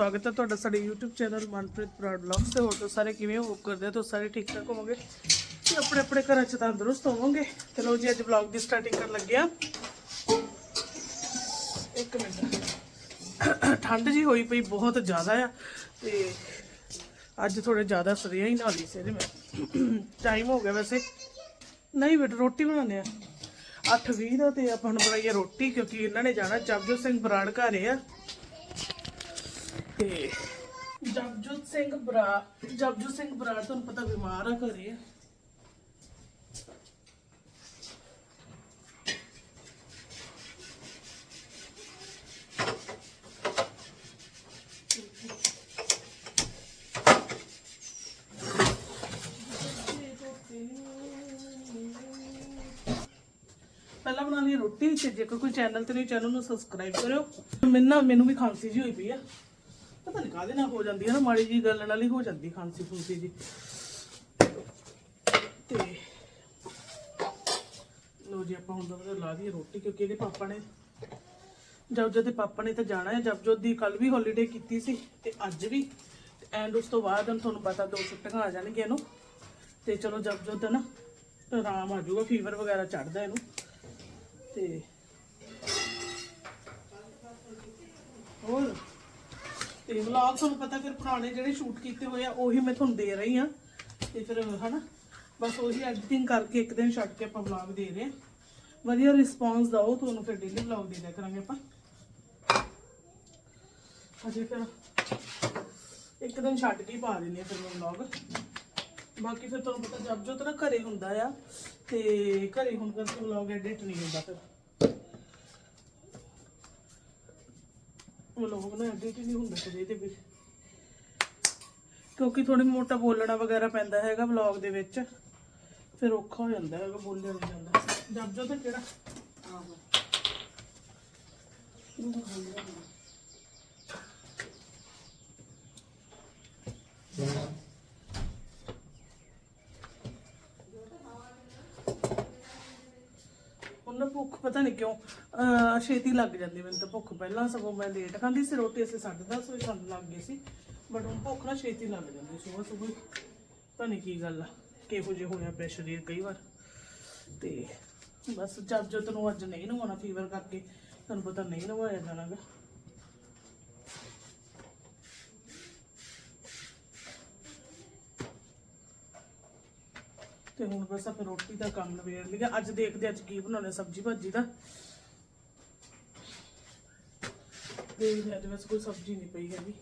ਸਵਾਗਤ ਹੈ ਤੁਹਾਡਾ ਸਾਡੇ YouTube channel Manpreet Brar vlogs ਤੇ। ਹੋਰ ਤੋਂ ਸਾਰੇ ਕਿਵੇਂ ਹੋ? ਕਰਦੇ ਹੋ? ਤਾਂ ਸਾਰੇ ਠੀਕ ਠਾਕ ਹੋਵੋਗੇ? ਤੇ ਆਪਣੇ ਆਪਣੇ ਘਰਾਂ 'ਚ ਤੰਦਰੁਸਤ ਹੋਵੋਗੇ? ਚਲੋ ਜੀ, ਅੱਜ ਵਲੌਗ ਦੀ ਸਟਾਰਟਿੰਗ ਕਰਨ ਲੱਗਿਆ ਇੱਕ ਮਿੰਟ। ਠੰਡ ਜੀ ਹੋਈ ਪਈ ਬਹੁਤ ਜ਼ਿਆਦਾ ਆ ਤੇ ਅੱਜ ਥੋੜੇ ਜ਼ਿਆਦਾ ਸਰੀਆ ਹੀ ਨਾਲ ਹੀ ਸੀ ਮੈਂ। ਟਾਈਮ ਹੋ ਗਿਆ ਵੈਸੇ। ਨਹੀਂ ਬੇਟਾ, ਰੋਟੀ ਬਣਾਉਂਦੇ ਆ। 8:20 ਦਾ ਤੇ ਆਪਾਂ ਹੁਣ ਬਣਾਈਏ ਰੋਟੀ ਕਿਉਂਕਿ ਇਹਨਾਂ ਨੇ ਜਾਣਾ। ਜਗਜੋਤ ਸਿੰਘ ਬਰਾੜ ਘਰ ਆ। ਤੇ ਜਗਜੋਤ ਸਿੰਘ ਬਰਾ ਜਗਜੋਤ ਸਿੰਘ ਬਰਾੜ ਤੁਹਾਨੂੰ ਪਤਾ ਬਿਮਾਰ ਆ ਘਰੇ। ਆ ਪਹਿਲਾਂ ਬਣਾ ਲਈ ਰੋਟੀ, ਤੇ ਜੇਕਰ ਕੋਈ ਚੈਨਲ ਤੇ ਨਹੀਂ ਚੈਨਲ ਨੂੰ ਸਬਸਕ੍ਰਾਈਬ ਕਰਿਓ। ਮੈਨੂੰ ਨਾ ਮੈਨੂੰ ਵੀ ਖਾਂਸੀ ਜੀ ਹੋਈ ਪਈ ਆ। ਪਤਾ ਨਹੀਂ ਕਾਹਦੇ ਨਾਲ ਹੋ ਜਾਂਦੀ ਹੈ ਨਾ, ਮਾੜੀ ਜੀ ਗੱਲ ਨਾਲ ਹੀ ਹੋ ਜਾਂਦੀ ਖਾਂਸੀ ਫੁੰਸੀ ਜੀ। ਤੇ ਲੋ ਜੀ, ਆਪਾਂ ਹੁਣ ਤਾਂ ਲਾ ਦਈਏ ਰੋਟੀ, ਕਿਉਂਕਿ ਇਹਦੇ ਪਾਪਾ ਨੇ ਜਬਜੋ ਦੇ ਪਾਪਾ ਨੇ ਤਾਂ ਜਾਣਾ ਹੈ। ਜਬਜੋ ਦੀ ਕੱਲ ਵੀ ਹੌਲੀਡੇ ਕੀਤੀ ਸੀ ਤੇ ਅੱਜ ਵੀ। ਐਂਡ ਉਸ ਤੋਂ ਬਾਅਦ ਤੁਹਾਨੂੰ ਪਤਾ ਦੋ ਛੁੱਟੀਆਂ ਆ ਜਾਣਗੀਆਂ ਇਹਨੂੰ। ਤੇ ਚਲੋ ਜਬਜੋ ਦਾ ਨਾ ਆਰਾਮ ਆ ਜਾਊਗਾ ਫੀਵਰ ਵਗੈਰਾ ਚੜਦਾ ਇਹਨੂੰ। ਤੇ ਹੋਰ? ਤੇ ਵਲੌਗ ਤੁਹਾਨੂੰ ਪਤਾ ਫਿਰ ਪੁਰਾਣੇ ਜਿਹੜੇ ਸ਼ੂਟ ਕੀਤੇ ਹੋਏ ਆ, ਉਹੀ ਮੈਂ ਤੁਹਾਨੂੰ ਦੇ ਰਹੀ ਆ ਤੇ ਫਿਰ ਹਨਾ, ਬਸ ਉਹੀ ਐਡੀਟਿੰਗ ਕਰਕੇ ਇੱਕ ਦਿਨ ਛੱਡ ਕੇ ਆਪਾਂ ਵਲੌਗ ਦੇ ਰਹੇ ਆ ਵਧੀਆ ਰਿਸਪੌਂਸ ਦਿਓ, ਤੁਹਾਨੂੰ ਫਿਰ ਡੇਲੀ ਵਲੌਗ ਦੇ ਦਿਆ ਕਰਾਂਗੇ ਆਪਾਂ। ਅਜੇ ਫਿਰ ਇੱਕ ਦਿਨ ਛੱਡ ਕੇ ਪਾ ਦਿੰਦੇ ਆ ਫਿਰ ਮੈਂ ਵਲੌਗ ਬਾਕੀ ਫਿਰ ਤੁਹਾਨੂੰ ਪਤਾ ਜਦ ਜੋ ਤਾਂ ਘਰੇ ਹੁੰਦਾ ਆ, ਤੇ ਘਰੇ ਹੁਣ ਕਰਕੇ ਵਲੌਗ ਐਡਿਟ ਨਹੀਂ ਹੁੰਦਾ ਫਿਰ। ਵਲੌਗ ਨਾ ਐਡਿਟ ਹੀ ਨਹੀਂ ਹੁੰਦਾ ਫਿਰ ਇਹਦੇ ਵਿੱਚ। ਕਿਉਂਕਿ ਥੋੜੀ ਮੋਟਾ ਬੋਲਣਾ ਵਗੈਰਾ ਪੈਂਦਾ ਹੈਗਾ ਵਲੌਗ ਦੇ ਵਿੱਚ। ਫਿਰ ਔਖਾ ਹੋ ਜਾਂਦਾ ਹੈਗਾ ਬੋਲਿਆ ਨਹੀਂ ਜਾਂਦਾ। ਜਦ ਜੋ ਤਾਂ ਕਿਹੜਾ? ਆਹੋ। ਉਹਨਾਂ ਭੁੱਖ ਪਤਾ ਨਹੀਂ ਕਿਉਂ, ਅਹ ਛੇਤੀ ਲੱਗ ਜਾਂਦੀ ਮੈਨੂੰ ਤਾਂ ਭੁੱਖ। ਪਹਿਲਾਂ ਸਗੋਂ ਮੈਂ ਲੇਟ ਖਾਂਦੀ ਸੀ, ਰੋਟੀ ਅਸੀਂ 10:30 ਵਜੇ ਖਾਣ ਲੱਗ ਗਏ ਸੀ ਬਟ ਹੁਣ ਭੁੱਖ ਨਾ ਛੇਤੀ ਲੱਗ ਜਾਂਦੀ ਸਵੇਰ ਸਵੇਰ। ਪਤਾ ਨਹੀਂ ਕੀ ਗੱਲ ਆ, ਕਿਹੋ ਜਿਹਾ ਹੋਇਆ ਪਿਆ ਸਰੀਰ ਕਈ ਵਾਰ। ਤੇ ਬਸ ਜਦ ਜੋ ਤੈਨੂੰ ਅੱਜ ਨਹੀਂ ਨਵਾਉਣਾ ਫੀਵਰ ਕਰਕੇ ਤੁਹਾਨੂੰ ਪਤਾ ਨਹੀਂ ਨਵਾਇਆ ਜਾਣਾਗਾ। ਤੇ ਹੁਣ ਬਸ ਆਪਾਂ ਰੋਟੀ ਦਾ ਕੰਮ ਨਵੇੜ ਲਿਆ ਅੱਜ ਦੇਖਦੇ ਅੱਜ ਕੀ ਬਣਾਉਣਾ, ਸਬਜੀ ਭਾਜੀ ਦਾ। ਦੇਖਦੇ ਅੱਜ ਬਸ ਕੋਈ ਸਬਜੀ ਨਹੀਂ ਪਈ ਹੈਗੀ।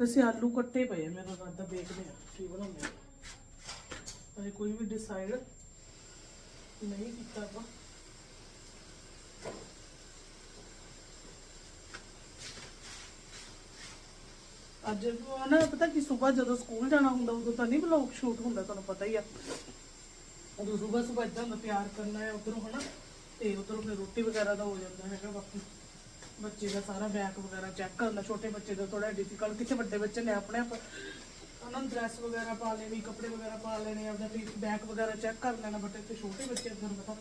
ਵੈਸੇ ਆਲੂ ਕੱਟੇ ਪਏ ਮੇਰਾ ਰਾਦਾ ਦੇਖਦੇ ਆ ਕੀ ਬਣਾਉਂਦੇ ਆ। ਕੋਈ ਵੀ ਡਿਸਾਈਡ ਨਹੀਂ ਕੀਤਾ ਆਪਾਂ। ਅੱਜ ਉਹ ਨਾ, ਪਤਾ ਕਿ ਸਵੇਰ ਜਦੋਂ ਸਕੂਲ ਜਾਣਾ ਹੁੰਦਾ, ਉਦੋਂ ਤਾਂ ਨਹੀਂ ਵਲੌਗ ਸ਼ੂਟ ਹੁੰਦਾ, ਤੁਹਾਨੂੰ ਪਤਾ ਹੀ ਆ। ਉਦੋਂ ਸਵੇਰ ਸਵੇਰ ਇਦਾਂ ਦਾ ਪਿਆਰ ਕਰਨਾ ਹੈ ਉਧਰੋਂ, ਹਨਾ? ਤੇ ਉਧਰੋਂ ਫਿਰ ਰੋਟੀ ਵਗੈਰਾ ਦਾ ਹੋ ਜਾਂਦਾ ਹੈਗਾ ਬਾਕੀ। ਬੱਚੇ ਦਾ ਸਾਰਾ ਬੈਕ ਵਗੈਰਾ ਚੈੱਕ ਕਰਨਾ, ਛੋਟੇ ਬੱਚੇ ਦਾ ਥੋੜਾ ਡਿਫਿਕਲਟ ਕਿਤੇ ਵੱਡੇ ਬੱਚੇ ਨੇ ਆਪਣੇ ਆਪ। ਉਹਨਾਂ ਨੂੰ ਡਰੈਸ ਵਗੈਰਾ ਪਾ ਲੈਣੀ, ਕੱਪੜੇ ਵਗੈਰਾ ਪਾ ਲੈਣੇ, ਆਪਦਾ ਬੈਗ ਵਗੈਰਾ ਚੈੱਕ ਕਰ ਲੈਣਾ ਬਟ ਇੱਥੇ ਛੋਟੇ ਬੱਚੇ ਦਾ ਪਤਾ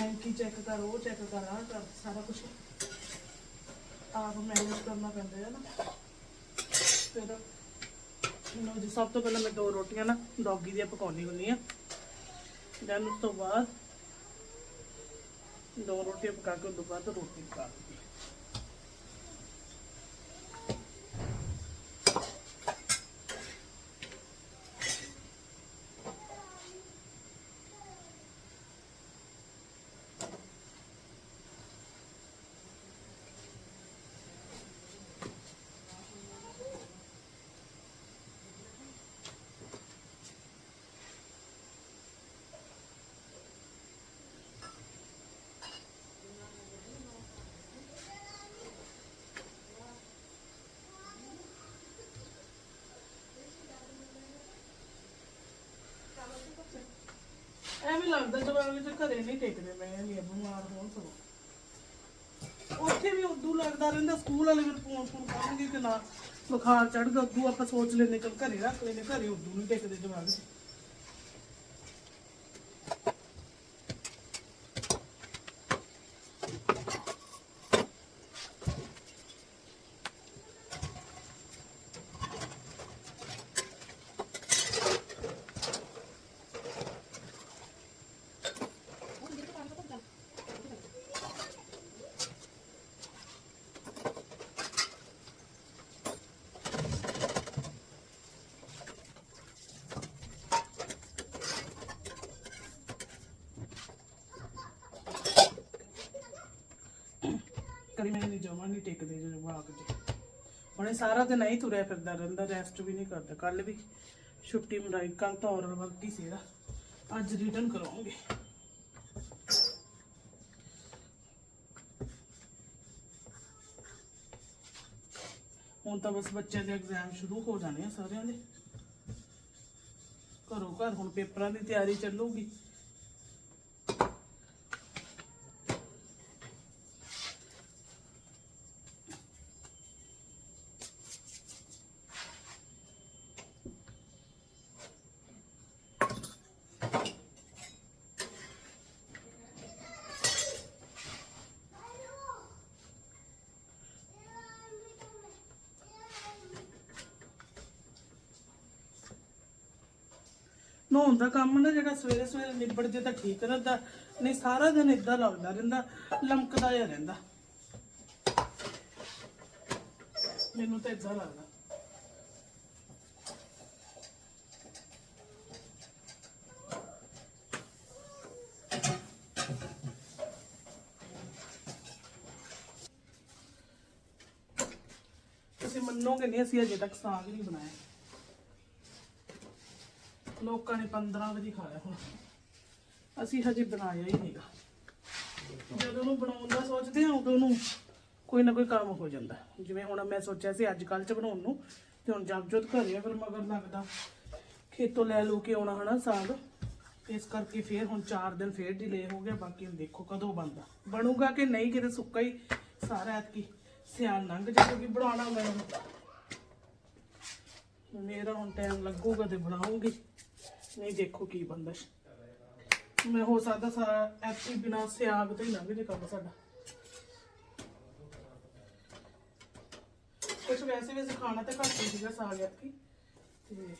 ਹੈਂਕੀ ਚੈੱਕ ਕਰ, ਉਹ ਚੈੱਕ ਕਰ, ਆਹ ਕਰ, ਸਾਰਾ ਕੁਝ ਆਪ ਮੈਨੇਜ ਕਰਨਾ ਪੈਂਦਾ ਹੈ ਨਾ ਫਿਰ, ਲਓ ਜੀ, ਸਭ ਤੋਂ ਪਹਿਲਾਂ ਮੈਂ ਦੋ ਰੋਟੀਆਂ ਨਾ, ਡੌਗੀ ਦੀਆਂ ਪਕਾਉਣੀ ਹੁੰਦੀ ਆ ਦੈਨ ਉਸ ਤੋਂ ਬਾਅਦ ਦੋ ਰੋਟੀਆਂ ਪਕਾ ਕੇ ਉਸ ਤੋਂ ਬਾਅਦ ਰੋਟੀ ਪਕਾ ਦਿੱਤੀ। ਐਵੇਂ ਲੱਗਦਾ ਜਵਾਬ ਵਿੱਚ ਘਰੇ ਨਹੀਂ ਟਿਕਦੇ ਮੈਂ ਨਹੀਂ ਬਿਮਾਰ ਹੋਣ ਸਗੋਂ ਉੱਥੇ ਵੀ ਉਦੋਂ ਲੱਗਦਾ ਰਹਿੰਦਾ, ਸਕੂਲ ਵਾਲੇ ਮੈਨੂੰ ਫੋਨ ਫੋਨ ਕਰਨਗੇ ਕਿ ਨਾ, ਬੁਖਾਰ ਚੜ੍ਹਦਾ, ਉਦੋਂ ਆਪਾਂ ਸੋਚ ਲੈਂਦੇ ਕਿ ਘਰੇ ਰੱਖ ਲੈਂਦੇ, ਘਰੇ ਉਦੋਂ ਨਹੀਂ ਟਿਕਦੇ ਜਵਾਬ ਕਰੀ ਮੈਂ ਜਮਾ, ਨਹੀਂ ਟਿਕਦੇ ਜਦੋਂ ਵਾਕ ਚ ਸਾਰਾ ਦਿਨ ਨਹੀਂ ਤੁਰਿਆ ਫਿਰਦਾ ਰਹਿੰਦਾ ਰੈਸਟ ਵੀ ਨਹੀਂ ਕਰਦਾ। ਕੱਲ ਵੀ ਛੁੱਟੀ ਮਰਾਈ ਕੱਲ ਤਾਂ ਔਰਲ ਵਰਕ ਹੀ ਸੀ ਅੱਜ ਰਿਟਰਨ ਕਰਾਉਂਗੇ ਹੁਣ ਤਾਂ ਬਸ ਬੱਚਿਆਂ ਦੇ ਐਗਜ਼ਾਮ ਸ਼ੁਰੂ ਹੋ ਜਾਣੇ ਆ ਸਾਰਿਆਂ ਦੇ। ਘਰੋਂ ਘਰ ਹੁਣ ਪੇਪਰਾਂ ਦੀ ਤਿਆਰੀ ਚੱਲੂਗੀ। ਨਹਾਉਣ ਦਾ ਕੰਮ ਨਾ ਜਿਹੜਾ ਸਵੇਰੇ ਸਵੇਰੇ ਨਿਬੜ ਜੇ ਤਾਂ ਠੀਕ ਰਹਿੰਦਾ, ਨਹੀਂ ਸਾਰਾ ਦਿਨ ਇਦਾਂ ਲੱਗਦਾ ਰਹਿੰਦਾ, ਲਮਕਦਾ ਜਿਹਾ ਰਹਿੰਦਾ। ਮੈਨੂੰ ਤਾਂ ਇਦਾਂ ਲੱਗਦਾ। ਤੁਸੀਂ ਮੰਨੋਗੇ ਨਹੀਂ, ਅਸੀਂ ਅਜੇ ਤੱਕ ਸਾਗ ਨਹੀਂ ਬਣਾਇਆ। ਲੋਕਾਂ ਨੇ 15 ਵਜੇ ਖਾਇਆ ਹੁਣ। ਅਸੀਂ ਹਜੇ ਬਣਾਇਆ ਹੀ ਨਹੀਂਗਾ ਜਦੋਂ ਨੂੰ ਬਣਾਉਣ ਦਾ ਸੋਚਦੇ ਆ ਉਦੋਂ ਨੂੰ ਕੋਈ ਨਾ ਕੋਈ ਕੰਮ ਹੋ ਜਾਂਦਾ। ਜਿਵੇਂ ਹੁਣ ਮੈਂ ਸੋਚਿਆ ਸੀ ਅੱਜ ਕੱਲ ਚ ਬਣਾਉਣ ਨੂੰ, ਤੇ ਹੁਣ ਜਦ ਘਰੇ ਆ, ਫਿਰ ਮਗਰ ਲੱਗਦਾ। ਖੇਤੋਂ ਲੈ ਲੂ ਕੇ ਆਉਣਾ ਹਨਾ ਸਾਗ। ਇਸ ਕਰਕੇ ਫਿਰ ਹੁਣ 4 ਦਿਨ ਫਿਰ ਡਿਲੇ ਹੋ ਗਿਆ, ਬਾਕੀ ਹੁਣ ਦੇਖੋ ਕਦੋਂ ਬਣਦਾ। ਬਣੂਗਾ ਕਿ ਨਹੀਂ, ਕਿਤੇ ਸੁੱਕਾ ਹੀ ਸਾਰਾ ਐਤਕੀ ਸਿਆਲ ਲੰਘ ਜਾਊਗਾ ਕਿ ਬਣਾਉਣਾ ਮੈਂ ਮੇਰਾ ਹੁਣ ਟਾਈਮ ਲੱਗੂਗਾ ਤੇ ਬਣਾਉਂਗੀ। ਨਹੀਂ ਦੇਖੋ ਕੀ ਬੰਦਾ ਮੈਂ ਹੋ ਸਕਦਾ ਸਾਰਾ ਐਕਟਿਵ ਬਿਨਾ ਸਿਆਗ ਤੋਂ ਹੀ ਲੰਘ ਜੇ ਕੰਮ ਸਾਡਾ। ਕੁਝ ਵੈਸੇ ਵੈਸੇ ਖਾਣਾ ਤਾਂ ਘੱਟ ਹੀ ਸੀਗਾ ਸਾਗ ਐਤਕੀ। ਤੇ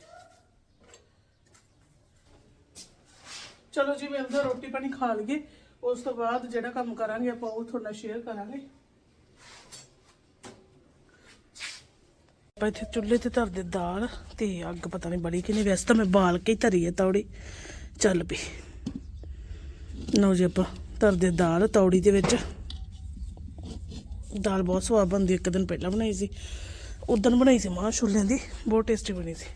ਚਲੋ ਜੀ, ਮੈਂ ਅੰਦਰ ਰੋਟੀ ਪਾਣੀ ਖਾ ਲਈਏ। ਉਸ ਤੋਂ ਬਾਅਦ ਜਿਹੜਾ ਕੰਮ ਕਰਾਂਗੇ ਆਪਾਂ, ਉਹ ਤੁਹਾਡਾ ਸ਼ੇਅਰ ਕਰਾਂਗੇ। ਆਪਾਂ ਇੱਥੇ ਚੁੱਲ੍ਹੇ ਤੇ ਧਰਦੇ ਦਾਲ ਤੇ ਅੱਗ ਪਤਾ ਨਹੀਂ ਬੜੀ ਕਿ ਨਹੀਂ ਵੈਸੇ ਤਾਂ ਮੈਂ ਬਾਲ ਕੇ ਹੀ ਧਰੀ ਹੈ ਤੌੜੀ। ਚੱਲ ਪਈ ਲਓ ਜੀ ਆਪਾਂ ਧਰਦੇ ਦਾਲ ਤੌੜੀ ਦੇ ਵਿੱਚ। ਦਾਲ ਬਹੁਤ ਸਵਾਦ ਬਣਦੀ, ਇੱਕ ਦਿਨ ਪਹਿਲਾਂ ਬਣਾਈ ਸੀ। ਉਦੋਂ ਬਣਾਈ ਸੀ, ਮਾਂ ਛੋਲਿਆਂ ਦੀ, ਬਹੁਤ ਟੇਸਟੀ ਬਣੀ ਸੀ।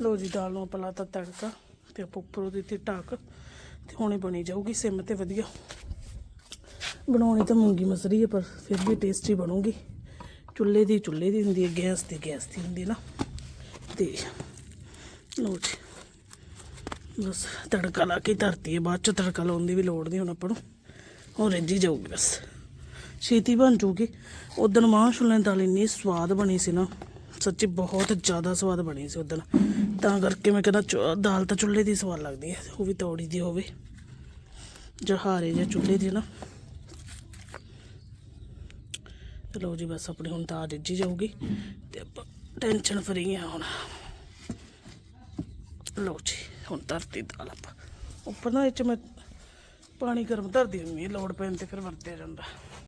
ਲੋ ਜੀ, ਦਾਲ ਨੂੰ ਆਪਾਂ ਲਾਤਾ ਤੜਕਾ ਤੇ ਆਪਾਂ ਉੱਪਰੋਂ ਦਿੱਤੀ ਢੱਕ ਤੇ ਹੁਣੇ ਬਣੀ ਜਾਊਗੀ ਸਿਮ ਤੇ ਵਧੀਆ। ਬਣਾਉਣੀ ਤਾਂ ਮੂੰਗੀ ਮਸਰੀ ਹੈ ਪਰ ਫਿਰ ਵੀ ਟੇਸਟੀ ਬਣੂਗੀ। ਚੁੱਲ੍ਹੇ ਦੀ ਚੁੱਲ੍ਹੇ ਦੀ ਹੁੰਦੀ ਹੈ, ਗੈਸ ਦੀ ਗੈਸ ਦੀ ਹੁੰਦੀ ਨਾ। ਤੇ ਲੋ ਜੀ, ਬਸ ਤੜਕਾ ਲਾ ਕੇ ਧਰਤੀ ਹੈ, ਬਾਅਦ ਚ ਤੜਕਾ ਲਾਉਣ ਦੀ ਵੀ ਲੋੜ ਨਹੀਂ ਹੁਣ ਆਪਾਂ ਨੂੰ। ਹੁਣ ਰਿੱਝੀ ਜਾਊਗੀ ਬਸ। ਛੇਤੀ ਬਣ ਜੂਗੀ। ਉਦੋਂ ਮਾਂ ਛੋਲਿਆਂ ਦੀ ਦਾਲ ਇੰਨੀ ਸਵਾਦ ਬਣੀ ਸੀ ਨਾ, ਸੱਚੀ ਬਹੁਤ ਜ਼ਿਆਦਾ ਸਵਾਦ ਬਣੀ ਸੀ ਉਦੋਂ ਤਾਂ ਕਰਕੇ ਮੈਂ ਕਹਿੰਦਾ ਚੁ- ਦਾਲ ਤਾਂ ਚੁੱਲ੍ਹੇ ਦੀ ਸਵਾਦ ਲੱਗਦੀ ਹੈ, ਉਹ ਵੀ ਤੌੜੀ ਦੀ ਹੋਵੇ। ਜਹਾਰੇ ਜਾਂ ਚੁੱਲ੍ਹੇ ਦੀ ਨਾ। ਚਲੋ ਜੀ, ਬਸ ਆਪਣੀ ਹੁਣ ਦਾਲ ਰਿੱਝੀ ਜਾਊਗੀ ਤੇ ਆਪਾਂ ਟੈਨਸ਼ਨ ਫਰੀ ਆ ਹੁਣ। ਲਓ ਜੀ, ਹੁਣ ਧਰਤੀ ਦਾਲ ਆਪਾਂ। ਉੱਪਰ ਨਾ ਇਹ ਚ ਮੈਂ ਪਾਣੀ ਗਰਮ ਧਰਦੀ ਹੁੰਦੀ ਹਾਂ, ਲੋੜ ਪੈਣ ਤੇ ਫਿਰ ਵਰਤਿਆ ਜਾਂਦਾ।